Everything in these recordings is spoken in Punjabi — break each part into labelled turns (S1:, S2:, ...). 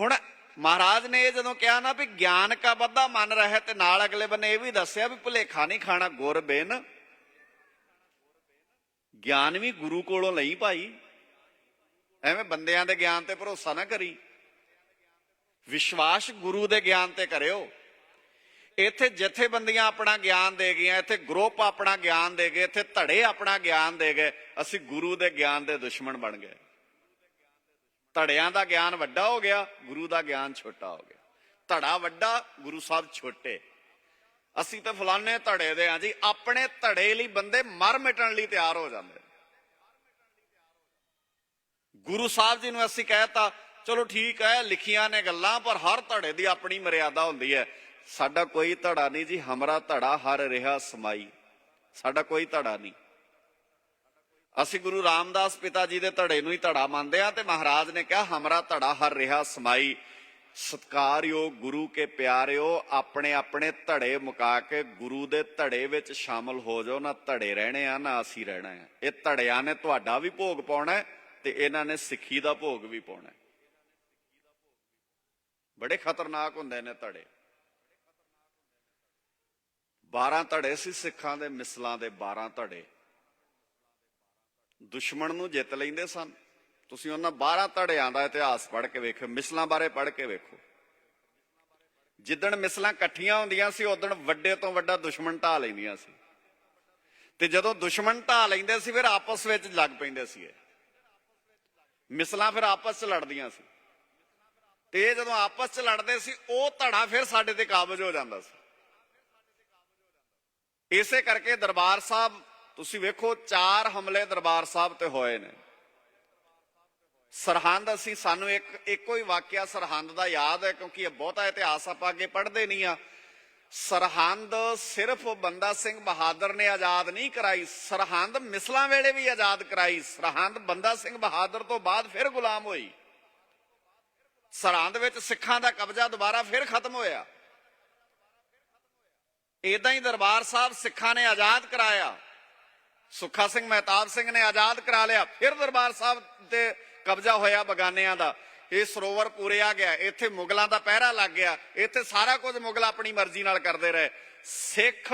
S1: ਹੁਣ ਮਹਾਰਾਜ ਨੇ ਇਹ ਜਦੋਂ ਕਿਹਾ ਨਾ ਵੀ ਗਿਆਨ ਕਾ ਬੱਧਾ ਮਨ ਰਹੇ ਤੇ ਨਾਲ ਅਗਲੇ ਬੰਨੇ ਇਹ ਵੀ ਦੱਸਿਆ ਵੀ ਭੁਲੇਖਾ ਨਹੀਂ ਖਾਣਾ ਗੁਰ ਬਿਨ। ਗਿਆਨ ਵੀ ਗੁਰੂ ਕੋਲੋਂ ਲਈ ਭਾਈ। ਐਵੇਂ ਬੰਦਿਆਂ ਦੇ ਗਿਆਨ ਤੇ ਭਰੋਸਾ ਨਾ ਕਰੀ। ਵਿਸ਼ਵਾਸ ਗੁਰੂ ਦੇ ਗਿਆਨ ਤੇ ਕਰਿਓ। ਇੱਥੇ ਜਥੇਬੰਦੀਆਂ ਆਪਣਾ ਗਿਆਨ ਦੇ ਗਈਆਂ, ਇੱਥੇ ਗਰੁੱਪ ਆਪਣਾ ਗਿਆਨ ਦੇ ਗਏ, ਇੱਥੇ ਧੜੇ ਆਪਣਾ ਗਿਆਨ ਦੇ ਗਏ, ਅਸੀਂ ਗੁਰੂ ਦੇ ਗਿਆਨ ਦੇ ਦੁਸ਼ਮਣ ਬਣ ਗਏ। ਧੜਿਆਂ ਦਾ ਗਿਆਨ ਵੱਡਾ ਹੋ ਗਿਆ, ਗੁਰੂ ਦਾ ਗਿਆਨ ਛੋਟਾ ਹੋ ਗਿਆ। ਧੜਾ ਵੱਡਾ, ਗੁਰੂ ਸਾਹਿਬ ਛੋਟੇ। ਅਸੀਂ ਤਾਂ ਫਲਾਣੇ ਧੜੇ ਦੇ ਆ ਜੀ, ਆਪਣੇ ਧੜੇ ਲਈ ਬੰਦੇ ਮਰ ਮਿਟਣ ਲਈ ਤਿਆਰ ਹੋ ਜਾਂਦੇ ਗੁਰੂ ਸਾਹਿਬ ਜੀ ਨੂੰ ਅਸੀਂ ਕਹਿਤਾ, ਚਲੋ ਠੀਕ ਹੈ, ਲਿਖੀਆਂ ਨੇ ਗੱਲਾਂ, ਪਰ ਹਰ ਧੜੇ ਦੀ ਆਪਣੀ ਮਰਿਆਦਾ ਹੁੰਦੀ ਹੈ। ਸਾਡਾ ਕੋਈ ਧੜਾ ਨਹੀਂ ਜੀ, ਹਮਰਾ ਧੜਾ ਹਰ ਰਿਹਾ ਸਮਾਈ। ਸਾਡਾ ਕੋਈ ਧੜਾ ਨਹੀਂ। ਅਸੀਂ ਗੁਰੂ ਰਾਮਦਾਸ ਪਿਤਾ ਜੀ ਦੇ ਧੜੇ ਨੂੰ ਹੀ ਧੜਾ ਮੰਨਦੇ ਆ ਤੇ ਮਹਾਰਾਜ ਨੇ ਕਿਹਾ, ਹਮਰਾ ਧੜਾ ਹਰ ਰਿਹਾ ਸਮਾਈ। ਸਤਕਾਰਯੋਗ ਗੁਰੂ ਕੇ ਪਿਆਰਿਓ, ਆਪਣੇ ਆਪਣੇ ਧੜੇ ਮੁਕਾ ਕੇ ਗੁਰੂ ਦੇ ਧੜੇ ਵਿੱਚ ਸ਼ਾਮਲ ਹੋ ਜਾਓ। ਨਾ ਧੜੇ ਰਹਿਣੇ ਆ, ਨਾ ਅਸੀਂ ਰਹਿਣਾ ਹੈ। ਇਹ ਧੜਿਆਂ ਨੇ ਤੁਹਾਡਾ ਵੀ ਭੋਗ ਪਾਉਣਾ ਤੇ ਇਹਨਾਂ ਨੇ ਸਿੱਖੀ ਦਾ ਭੋਗ ਵੀ ਪਾਉਣਾ ਬੜੇ ਖਤਰਨਾਕ ਹੁੰਦੇ ਨੇ ਧੜੇ। 12 ਧੜੇ ਸੀ ਸਿੱਖਾਂ ਦੇ, ਮਿਸਲਾਂ ਦੇ 12 ਧੜੇ। ਦੁਸ਼ਮਣ ਨੂੰ ਜਿੱਤ ਲੈਂਦੇ ਸਨ। ਤੁਸੀਂ ਉਹਨਾਂ 12 ਧੜਿਆਂ ਦਾ ਇਤਿਹਾਸ ਪੜ੍ਹ ਕੇ ਵੇਖੋ ਮਿਸਲਾਂ ਬਾਰੇ ਪੜ੍ਹ ਕੇ ਵੇਖੋ। ਜਿੱਦਣ ਮਿਸਲਾਂ ਇਕੱਠੀਆਂ ਹੁੰਦੀਆਂ ਸੀ, ਉਦੋਂ ਵੱਡੇ ਤੋਂ ਵੱਡਾ ਦੁਸ਼ਮਣ ਢਾ ਲੈਂਦੀਆਂ ਸੀ। ਤੇ ਜਦੋਂ ਦੁਸ਼ਮਣ ਢਾ ਲੈਂਦੇ ਸੀ, ਫਿਰ ਆਪਸ ਵਿੱਚ ਲੱਗ ਪੈਂਦੇ ਸੀ ਇਹ। ਮਿਸਲਾਂ ਫਿਰ ਆਪਸ 'ਚ ਲੜਦੀਆਂ ਸੀ। ਤੇ ਇਹ ਜਦੋਂ ਆਪਸ 'ਚ ਲੜਦੇ ਸੀ, ਉਹ ਧੜਾ ਫਿਰ ਸਾਡੇ ਤੇ ਕਾਬਜ ਹੋ ਜਾਂਦਾ ਸੀ। ਇਸੇ ਕਰਕੇ ਦਰਬਾਰ ਸਾਹਿਬ ਤੁਸੀਂ ਵੇਖੋ, ਚਾਰ ਹਮਲੇ ਦਰਬਾਰ ਸਾਹਿਬ ਤੇ ਹੋਏ ਨੇ। ਸਰਹੰਦ ਅਸੀਂ, ਸਾਨੂੰ ਇੱਕ, ਇੱਕੋ ਹੀ ਵਾਕਿਆ ਸਰਹੰਦ ਦਾ ਯਾਦ ਹੈ, ਕਿਉਂਕਿ ਇਹ ਬਹੁਤਾ ਇਤਿਹਾਸ ਆਪਾਂ ਅੱਗੇ ਪੜ੍ਹਦੇ ਨਹੀਂ ਆ। ਸਰਹੰਦ ਸਿਰਫ ਬੰਦਾ ਸਿੰਘ ਬਹਾਦਰ ਨੇ ਆਜ਼ਾਦ ਨਹੀਂ ਕਰਾਈ, ਸਰਹੰਦ ਮਿਸਲਾਂ ਵੇਲੇ ਵੀ ਆਜ਼ਾਦ ਕਰਾਈ। ਸਰਹੰਦ ਬੰਦਾ ਸਿੰਘ ਬਹਾਦਰ ਤੋਂ ਬਾਅਦ ਫਿਰ ਗੁਲਾਮ ਹੋਈ। ਸਰਹੰਦ ਵਿੱਚ ਸਿੱਖਾਂ ਦਾ ਕਬਜ਼ਾ ਦੁਬਾਰਾ ਫਿਰ ਖਤਮ ਹੋਇਆ। ਇਦਾਂ ਹੀ ਦਰਬਾਰ ਸਾਹਿਬ ਸਿੱਖਾਂ ਨੇ ਆਜ਼ਾਦ ਕਰਾਇਆ। ਸੁੱਖਾ ਸਿੰਘ ਮਹਿਤਾਬ ਸਿੰਘ ਨੇ ਆਜ਼ਾਦ ਕਰਾ ਲਿਆ। ਫਿਰ ਦਰਬਾਰ ਸਾਹਿਬ ਤੇ ਕਬਜ਼ਾ ਹੋਇਆ ਬਗਾਨਿਆਂ ਦਾ। ਇਹ ਸਰੋਵਰ ਪੂਰੇ ਆ ਗਿਆ। ਇੱਥੇ ਮੁਗਲਾਂ ਦਾ ਪਹਿਰਾ ਲੱਗ ਗਿਆ। ਇੱਥੇ ਸਾਰਾ ਕੁਝ ਮੁਗਲ ਆਪਣੀ ਮਰਜ਼ੀ ਨਾਲ ਕਰਦੇ ਰਹੇ। ਸਿੱਖ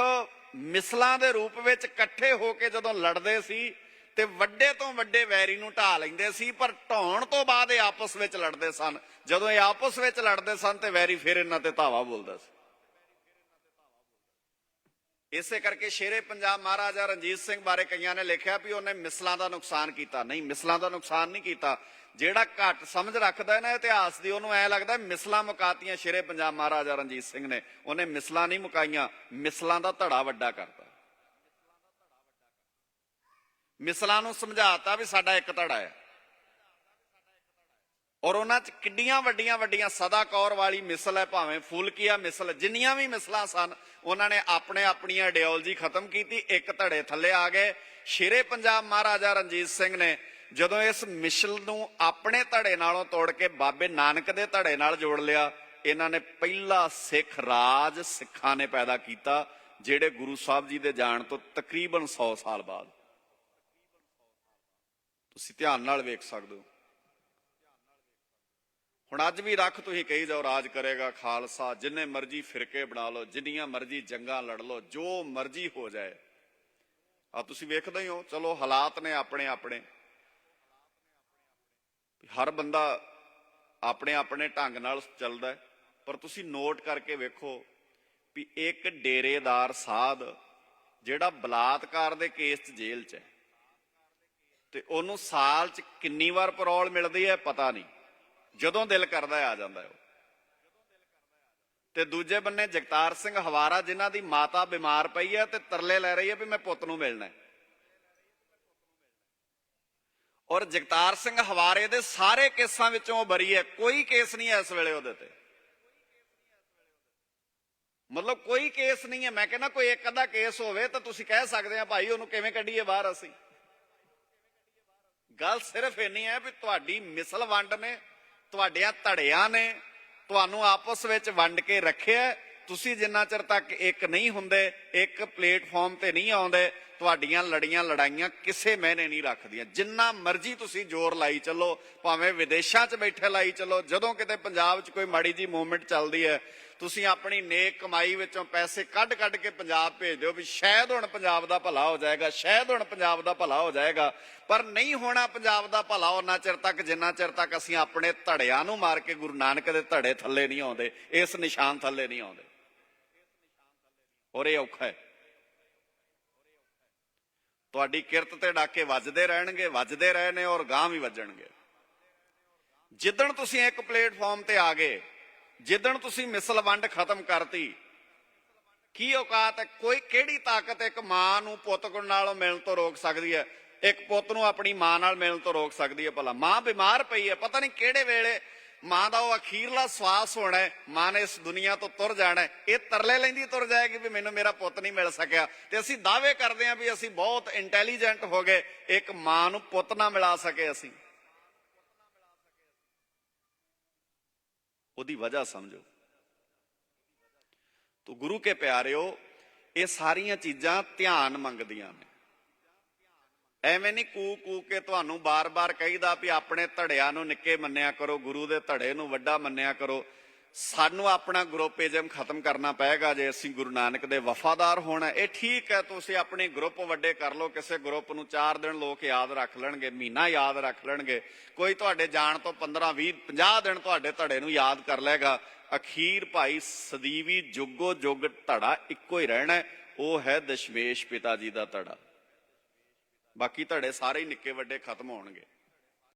S1: ਮਿਸਲਾਂ ਦੇ ਰੂਪ ਵਿੱਚ ਇਕੱਠੇ ਹੋ ਕੇ ਜਦੋਂ ਲੜਦੇ ਸੀ ਤੇ ਵੱਡੇ ਤੋਂ ਵੱਡੇ ਵੈਰੀ ਨੂੰ ਢਾ ਲੈਂਦੇ ਸੀ, ਪਰ ਢਾਉਣ ਤੋਂ ਬਾਅਦ ਇਹ ਆਪਸ ਵਿੱਚ ਲੜਦੇ ਸਨ। ਜਦੋਂ ਇਹ ਆਪਸ ਵਿੱਚ ਲੜਦੇ ਸਨ ਤੇ ਵੈਰੀ ਫਿਰ ਇਹਨਾਂ ਤੇ ਧਾਵਾ ਬੋਲਦਾ ਸੀ। ਇਸੇ ਕਰਕੇ ਸ਼ੇਰੇ ਪੰਜਾਬ ਮਹਾਰਾਜਾ ਰਣਜੀਤ ਸਿੰਘ ਬਾਰੇ ਕਈਆਂ ਨੇ ਲਿਖਿਆ ਵੀ ਉਹਨੇ ਮਿਸਲਾਂ ਦਾ ਨੁਕਸਾਨ ਕੀਤਾ। ਨਹੀਂ, ਮਿਸਲਾਂ ਦਾ ਨੁਕਸਾਨ ਨਹੀਂ ਕੀਤਾ। ਜਿਹੜਾ ਘੱਟ ਸਮਝ ਰੱਖਦਾ ਹੈ ਨਾ ਇਤਿਹਾਸ ਦੀ, ਉਹਨੂੰ ਐ ਲੱਗਦਾ ਮਿਸਲਾਂ ਮੁਕਾਤੀਆਂ ਸ਼ੇਰੇ ਪੰਜਾਬ ਮਹਾਰਾਜਾ ਰਣਜੀਤ ਸਿੰਘ ਨੇ। ਉਹਨੇ ਮਿਸਲਾਂ ਨਹੀਂ ਮੁਕਾਈਆਂ, ਮਿਸਲਾਂ ਦਾ ਧੜਾ ਵੱਡਾ ਕਰਤਾ। ਮਿਸਲਾਂ ਨੂੰ ਸਮਝਾਤਾ ਵੀ ਸਾਡਾ ਇੱਕ ਧੜਾ ਹੈ। ਔਰ ਉਹਨਾਂ ਚ ਕਿੱਡੀਆਂ ਵੱਡੀਆਂ ਵੱਡੀਆਂ ਸਦਾ ਕੌਰ ਵਾਲੀ ਮਿਸਲ ਹੈ ਭਾਵੇਂ ਫੂਲਕੀਆ ਮਿਸਲ, ਜਿੰਨੀਆਂ ਵੀ ਮਿਸਲਾਂ ਸਨ ਉਹਨਾਂ ਨੇ ਆਪਣੇ ਆਪਣੀਆਂ ਆਈਡੀਓਲੋਜੀ ਖਤਮ ਕੀਤੀ, ਇੱਕ ਧੜੇ ਥੱਲੇ ਆ ਗਏ। ਸ਼ੇਰੇ ਪੰਜਾਬ ਮਹਾਰਾਜਾ ਰਣਜੀਤ ਸਿੰਘ ਨੇ ਜਦੋਂ ਇਸ ਮਿਸਲ ਨੂੰ ਆਪਣੇ ਧੜੇ ਨਾਲੋਂ ਤੋੜ ਕੇ ਬਾਬੇ ਨਾਨਕ ਦੇ ਧੜੇ ਨਾਲ ਜੋੜ ਲਿਆ, ਇਹਨਾਂ ਨੇ ਪਹਿਲਾ ਸਿੱਖ ਰਾਜ ਸਿੱਖਾਂ ਨੇ ਪੈਦਾ ਕੀਤਾ, ਜਿਹੜੇ ਗੁਰੂ ਸਾਹਿਬ ਜੀ ਦੇ ਜਾਣ ਤੋਂ ਤਕਰੀਬਨ 100 ਸਾਲ ਬਾਅਦ। ਤੁਸੀਂ ਧਿਆਨ ਨਾਲ ਵੇਖ ਸਕਦੇ ਹੋ। ਹੁਣ ਅੱਜ ਵੀ ਰੱਖ ਤੁਸੀਂ ਕਹੀ ਜਾਓ, ਰਾਜ ਕਰੇਗਾ ਖਾਲਸਾ, ਜਿੰਨੇ ਮਰਜ਼ੀ ਫਿਰਕੇ ਬਣਾ ਲਓ, ਜਿੰਨੀਆਂ ਮਰਜ਼ੀ ਜੰਗਾਂ ਲੜ ਲਓ, ਜੋ ਮਰਜ਼ੀ ਹੋ ਜਾਏ। ਆ ਤੁਸੀਂ ਵੇਖਦੇ ਹੀ ਹੋ, ਚਲੋ ਹਾਲਾਤ ਨੇ ਆਪਣੇ ਆਪਣੇ। ਹਰ ਬੰਦਾ ਆਪਣੇ ਆਪਣੇ ਢੰਗ ਨਾਲ ਚੱਲਦਾ ਪਰ ਤੁਸੀਂ ਨੋਟ ਕਰਕੇ ਵੇਖੋ ਵੀ ਇੱਕ ਡੇਰੇਦਾਰ ਸਾਧ ਜਿਹੜਾ ਬਲਾਤਕਾਰ ਦੇ ਕੇਸ 'ਚ ਜੇਲ੍ਹ 'ਚ ਹੈ। ਤੇ ਉਹਨੂੰ ਸਾਲ 'ਚ ਕਿੰਨੀ ਵਾਰ ਪਰੌਲ ਮਿਲਦੀ ਹੈ, ਪਤਾ ਨਹੀਂ। ਜਦੋਂ ਦਿਲ ਕਰਦਾ ਆ ਜਾਂਦਾ ਉਹ। ਤੇ ਦੂਜੇ ਬੰਨੇ ਜਗਤਾਰ ਸਿੰਘ ਹਵਾਰਾ, ਜਿਨ੍ਹਾਂ ਦੀ ਮਾਤਾ ਬਿਮਾਰ ਪਈ ਹੈ ਤੇ ਤਰਲੇ ਲੈ ਰਹੀ ਹੈ ਵੀ ਮੈਂ ਪੁੱਤ ਨੂੰ ਮਿਲਣਾ ਔਰ ਜਗਤਾਰ ਸਿੰਘ ਹਵਾਰੇ ਦੇ ਸਾਰੇ ਕੇਸਾਂ ਵਿੱਚੋਂ ਬਰੀ ਹੈ। ਕੋਈ ਕੇਸ ਨਹੀਂ ਹੈ ਇਸ ਵੇਲੇ ਉਹਦੇ ਤੇ। ਮਤਲਬ ਕੋਈ ਕੇਸ ਨਹੀਂ ਹੈ। ਮੈਂ ਕਹਿੰਦਾ ਕੋਈ ਇੱਕ ਅੱਧਾ ਕੇਸ ਹੋਵੇ ਤਾਂ ਤੁਸੀਂ ਕਹਿ ਸਕਦੇ ਆ, ਭਾਈ, ਉਹਨੂੰ ਕਿਵੇਂ ਕੱਢੀਏ ਬਾਹਰ ਅਸੀਂ? ਗੱਲ ਸਿਰਫ ਇੰਨੀ ਹੈ ਵੀ ਤੁਹਾਡੀ ਮਿਸਲ ਵੰਡ ਨੇ ਤੁਹਾਡਿਆਂ ਧੜਿਆਂ ਨੇ ਤੁਹਾਨੂੰ ਆਪਸ ਵਿੱਚ ਵੰਡ ਕੇ ਰੱਖਿਆ ਤੁਸੀਂ ਜਿੰਨਾ ਚਿਰ ਤੱਕ ਇੱਕ ਨਹੀਂ ਹੁੰਦੇ, ਇੱਕ ਪਲੇਟਫਾਰਮ ਤੇ ਨਹੀਂ ਆਉਂਦੇ, ਤੁਹਾਡੀਆਂ ਲੜੀਆਂ ਲੜਾਈਆਂ ਕਿਸੇ ਮੈਨੇ ਨਹੀਂ ਰੱਖਦੀਆਂ। ਜਿੰਨਾ ਮਰਜ਼ੀ ਤੁਸੀਂ ਜ਼ੋਰ ਲਾਈ ਚੱਲੋ, ਭਾਵੇਂ ਵਿਦੇਸ਼ਾਂ 'ਚ ਬੈਠੇ ਲਾਈ ਚੱਲੋ, ਜਦੋਂ ਕਿਤੇ ਪੰਜਾਬ 'ਚ ਕੋਈ ਮਾੜੀ ਜੀ ਮੂਵਮੈਂਟ ਚੱਲਦੀ ਹੈ ਤੁਸੀਂ ਆਪਣੀ ਨੇਕ ਕਮਾਈ ਵਿੱਚੋਂ ਪੈਸੇ ਕੱਢ ਕੱਢ ਕੇ ਪੰਜਾਬ ਭੇਜ ਦਿਓ ਵੀ ਸ਼ਾਇਦ ਹੁਣ ਪੰਜਾਬ ਦਾ ਭਲਾ ਹੋ ਜਾਏਗਾ, ਸ਼ਾਇਦ ਹੁਣ ਪੰਜਾਬ ਦਾ ਭਲਾ ਹੋ ਜਾਏਗਾ, ਪਰ ਨਹੀਂ ਹੋਣਾ ਪੰਜਾਬ ਦਾ ਭਲਾ ਉਹਨਾਂ ਚਿਰ ਤੱਕ, ਜਿੰਨਾ ਚਿਰ ਤੱਕ ਅਸੀਂ ਆਪਣੇ ਧੜਿਆਂ ਨੂੰ ਮਾਰ ਕੇ ਗੁਰੂ ਨਾਨਕ ਦੇ ਧੜੇ ਥੱਲੇ ਨਹੀਂ ਆਉਂਦੇ, ਇਸ ਨਿਸ਼ਾਨ ਥੱਲੇ ਨਹੀਂ ਆਉਂਦੇ। ਔਰ ਇਹ ਔਖਾ ਹੈ। ਤੁਹਾਡੀ ਕਿਰਤ ਤੇ ਡਾਕੇ ਵੱਜਦੇ ਰਹਿਣਗੇ, ਵੱਜਦੇ ਰਹੇ ਨੇ ਔਰ ਗਾਂ ਵੀ ਵੱਜਣਗੇ। ਜਿੱਦਣ ਤੁਸੀਂ ਇੱਕ ਪਲੇਟਫਾਰਮ ਤੇ ਆ ਗਏ ਜਿੱਦਣ ਤੁਸੀਂ ਮਿਸਲ ਵੰਡ ਖਤਮ ਕਰਤੀ, ਕੀ ਔਕਾਤ ਹੈ? ਕੋਈ ਕਿਹੜੀ ਤਾਕਤ ਇੱਕ ਮਾਂ ਨੂੰ ਪੁੱਤ ਕੋਲ ਨਾਲੋਂ ਮਿਲਣ ਤੋਂ ਰੋਕ ਸਕਦੀ ਹੈ। ਇੱਕ ਪੁੱਤ ਨੂੰ ਆਪਣੀ ਮਾਂ ਨਾਲ ਮਿਲਣ ਤੋਂ ਰੋਕ ਸਕਦੀ ਹੈ ਭਲਾ। ਮਾਂ ਬਿਮਾਰ ਪਈ ਹੈ। ਪਤਾ ਨਹੀਂ ਕਿਹੜੇ ਵੇਲੇ ਮਾਂ ਦਾ ਉਹ ਅਖੀਰਲਾ ਸਵਾਸ ਹੋਣਾ ਹੈ। ਮਾਂ ਨੇ ਇਸ ਦੁਨੀਆ ਤੋਂ ਤੁਰ ਜਾਣਾ ਹੈ। ਇਹ ਤਰਲੇ ਲੈਂਦੀ ਤੁਰ ਜਾਏਗੀ ਵੀ ਮੈਨੂੰ ਮੇਰਾ ਪੁੱਤ ਨਹੀਂ ਮਿਲ ਸਕਿਆ। ਤੇ ਅਸੀਂ ਦਾਅਵੇ ਕਰਦੇ ਹਾਂ ਵੀ ਅਸੀਂ ਬਹੁਤ ਇੰਟੈਲੀਜੈਂਟ ਹੋ ਗਏ। ਇੱਕ ਮਾਂ ਨੂੰ ਪੁੱਤ ਨਾ ਮਿਲਾ ਸਕੇ ਅਸੀਂ। ਉਹਦੀ ਵਜ੍ਹਾ ਸਮਝੋ। ਤੋ ਗੁਰੂ ਕੇ ਪਿਆਰਿਓ, ਇਹ ਸਾਰੀਆਂ ਚੀਜ਼ਾਂ ਧਿਆਨ ਮੰਗਦੀਆਂ ਨੇ। ਐਵੇਂ ਨਹੀਂ ਕੂ ਕੂ ਕੇ ਤੁਹਾਨੂੰ ਬਾਰ-ਬਾਰ ਕਹੀਦਾ ਵੀ ਆਪਣੇ ਧੜਿਆਂ ਨੂੰ ਨਿੱਕੇ ਮੰਨਿਆ ਕਰੋ, ਗੁਰੂ ਦੇ ਧੜੇ ਨੂੰ ਵੱਡਾ ਮੰਨਿਆ ਕਰੋ। ਸਾਨੂੰ ਆਪਣਾ ਗਰੁੱਪਿਜ਼ਮ ਖਤਮ ਕਰਨਾ ਪਏਗਾ ਜੇ ਅਸੀਂ ਗੁਰੂ ਨਾਨਕ ਦੇ ਵਫਾਦਾਰ ਹੋਣਾ ਇਹ ਠੀਕ ਹੈ, ਤੁਸੀਂ ਆਪਣੇ ਗਰੁੱਪ ਵੱਡੇ ਕਰ ਲਓ, ਕਿਸੇ ਗਰੁੱਪ ਨੂੰ 4 ਦਿਨ ਲੋਕ ਯਾਦ ਰੱਖ ਲੈਣਗੇ, ਮਹੀਨਾ ਯਾਦ ਰੱਖ ਲੈਣਗੇ। ਕੋਈ ਤੁਹਾਡੇ ਜਾਣ ਤੋਂ 15 20 50 ਦਿਨ ਤੁਹਾਡੇ ਧੜੇ ਨੂੰ ਯਾਦ ਕਰ ਲਏਗਾ। ਅਖੀਰ ਭਾਈ ਸਦੀਵੀ ਜੁਗੋ ਜੁਗ ਧੜਾ ਇੱਕੋ ਹੀ ਰਹਿਣਾ ਉਹ ਹੈ ਦਸ਼ਮੇਸ਼ ਪਿਤਾ ਜੀ ਦਾ ਧੜਾ। ਬਾਕੀ ਧੜੇ ਸਾਰੇ ਹੀ ਨਿੱਕੇ ਵੱਡੇ ਖਤਮ ਹੋਣਗੇ।